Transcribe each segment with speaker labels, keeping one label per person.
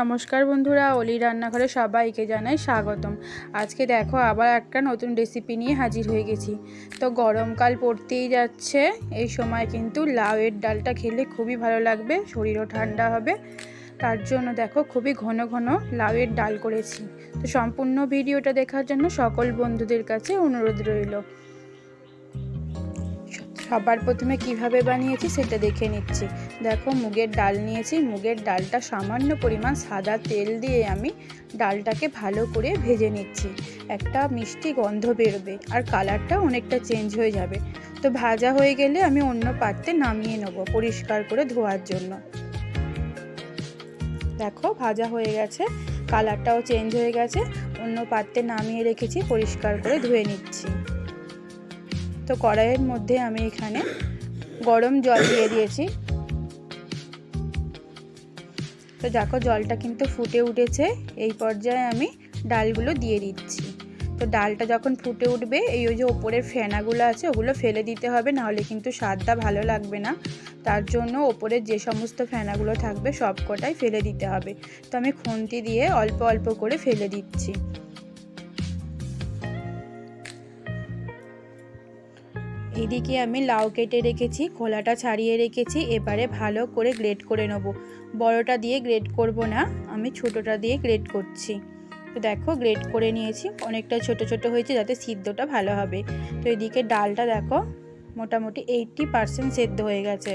Speaker 1: নমস্কার বন্ধুরা অলি রান্নাঘরে সবাইকে জানাই স্বাগতম। আজকে দেখো আবার একটা নতুন রেসিপি নিয়ে হাজির হয়ে গেছি। তো গরমকাল পড়তেই যাচ্ছে, এই সময় কিন্তু লাউয়ের ডালটা খেলে খুবই ভালো লাগবে, শরীরও ঠান্ডা হবে। তার জন্য দেখো খুবই ঘন ঘন লাউয়ের ডাল করেছি। তো সম্পূর্ণ ভিডিওটা দেখার জন্য সকল বন্ধুদের কাছে অনুরোধ রইল। সবার প্রথমে কীভাবে বানিয়েছি সেটা দেখে নিচ্ছি। দেখো, মুগের ডাল নিয়েছি। মুগের ডালটা সামান্য পরিমাণ সাদা তেল দিয়ে আমি ডালটাকে ভালো করে ভেজে নিচ্ছি। একটা মিষ্টি গন্ধ বেরোবে আর কালারটা অনেকটা চেঞ্জ হয়ে যাবে। তো ভাজা হয়ে গেলে আমি অন্য পাত্রে নামিয়ে নেব পরিষ্কার করে ধোয়ার জন্য। দেখো, ভাজা হয়ে গেছে। কালারটাও চেঞ্জ হয়ে গেছে। অন্য পাত্রে নামিয়ে রেখেছি, পরিষ্কার করে ধুয়ে নিচ্ছি। তো কড়াইয়ের মধ্যে আমি এখানে গরম জল দিয়ে দিয়েছি। তো দেখো জলটা কিন্তু ফুটে উঠেছে, এই পর্যায়ে আমি ডালগুলো দিয়ে দিচ্ছি। তো ডালটা যখন ফুটে উঠবে, এই ওই যে ওপরের ফেনাগুলো আছে, ওগুলো ফেলে দিতে হবে, নাহলে কিন্তু স্বাদটা ভালো লাগবে না। তার জন্য ওপরের যে সমস্ত ফেনাগুলো থাকবে সব কটাই ফেলে দিতে হবে। তো আমি খুন্তি দিয়ে অল্প অল্প করে ফেলে দিচ্ছি। এদিকে আমি লাউ কেটে রেখেছি, খোলাটা ছাড়িয়ে রেখেছি, এবারে ভালো করে গ্রেট করে নেব। বড়টা দিয়ে গ্রেট করব না, আমি ছোটোটা দিয়ে গ্রেট করছি। তো দেখো গ্রেট করে নিয়েছি, অনেকটা ছোট ছোট হয়েছে যাতে সিদ্ধটা ভালো হবে। তো এদিকে ডালটা দেখো, মোটামুটি এইটটি পারসেন্ট সেদ্ধ হয়ে গেছে।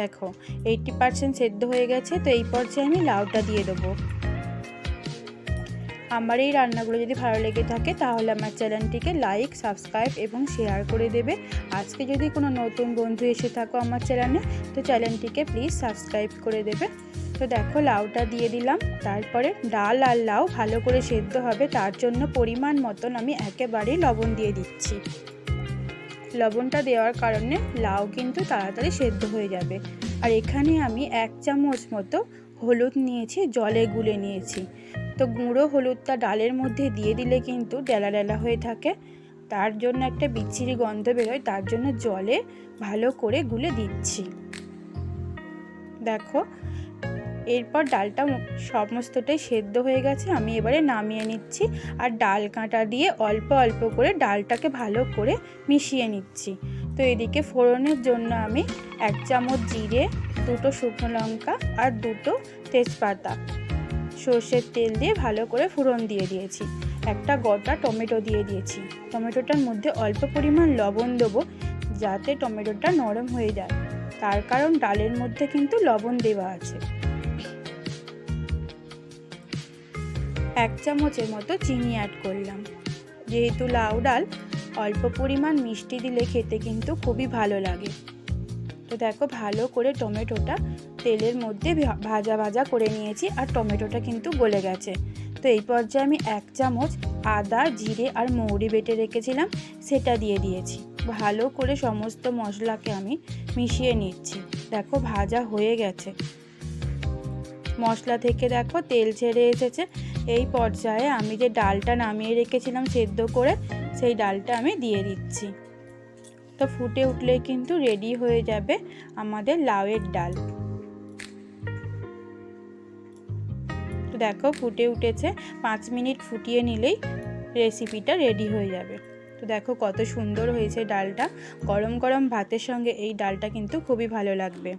Speaker 1: দেখো এইটটি পারসেন্ট সেদ্ধ হয়ে গেছে, তো এই পর্যায়ে আমি লাউটা দিয়ে দেবো। আমার এই রান্নাগুলো যদি ভালো লেগে থাকে, তাহলে আমার চ্যানেলটিকে লাইক সাবস্ক্রাইব এবং শেয়ার করে দেবে। আজকে যদি কোনো নতুন বন্ধু এসে থাকো আমার চ্যানেলে, তো চ্যানেলটিকে প্লিজ সাবস্ক্রাইব করে দেবে। তো দেখো, লাউটা দিয়ে দিলাম। তারপরে ডাল আর লাউ ভালো করে সেদ্ধ হবে, তার জন্য পরিমাণ মতন আমি একেবারেই লবণ দিয়ে দিচ্ছি। লবণটা দেওয়ার কারণে লাউ কিন্তু তাড়াতাড়ি সেদ্ধ হয়ে যাবে। আর এখানে আমি এক চামচ মতো হলুদ নিয়েছি, জলে গুলে নিয়েছি। তো গুঁড়ো হলুদটা ডালের মধ্যে দিয়ে দিলে কিন্তু ডেলা ডেলা হয়ে থাকে। তার জন্য একটা বিচ্ছিরি গন্ধ বেরোয়, তার জন্য জলে ভালো করে গুলে দিচ্ছি। দেখো, এরপর ডালটা সমস্তটাই সেদ্ধ হয়ে গেছে, আমি এবারে নামিয়ে নিচ্ছি আর ডাল কাঁটা দিয়ে অল্প অল্প করে ডালটাকে ভালো করে মিশিয়ে নিচ্ছি। তো এদিকে ফোড়নের জন্য আমি এক চামচ জিরে, দুটো শুকনো লঙ্কা আর দুটো তেজপাতা। সর্ষের তেল দিয়ে ভালো করে ফোড়ন দিয়ে দিয়েছি। একটা গোটা টমেটো দিয়ে দিয়েছি। টমেটোটার মধ্যে অল্প পরিমাণ লবণ দেবো যাতে টমেটোটা নরম হয়ে যায়। তার কারণ ডালের মধ্যে কিন্তু লবণ দেওয়া আছে। এক চামচের মতো চিনি অ্যাড করলাম। যেহেতু লাউ ডাল অল্প পরিমাণ মিষ্টি দিলে খেতে কিন্তু খুবই ভালো লাগে। তো দেখো ভালো করে টমেটোটা তেলের মধ্যে ভাজা ভাজা করে নিয়েছি আর টমেটোটা কিন্তু গলে গেছে। তো এই পর্যায়ে আমি এক চামচ আদা, জিরে আর মৌরি বেটে রেখেছিলাম, সেটা দিয়ে দিয়েছি। ভালো করে সমস্ত মশলাকে আমি মিশিয়ে নিচ্ছি। দেখো ভাজা হয়ে গেছে। মশলা থেকে দেখো তেল ছেড়ে এসেছে। এই পর্যায়ে আমি যে ডালটা নামিয়ে রেখেছিলাম সেদ্ধ করে, সেই ডালটা আমি দিয়ে দিচ্ছি। তো ফুটে উঠলে কিন্তু রেডি হয়ে যাবে আমাদের লাউয়ের ডাল। তো দেখো ফুটে উঠেছে, পাঁচ মিনিট ফুটিয়ে নিলেই রেসিপিটা রেডি হয়ে যাবে। তো দেখো কত সুন্দর হয়েছে ডালটা। গরম গরম ভাতের সঙ্গে এই ডালটা কিন্তু খুবই ভালো লাগবে।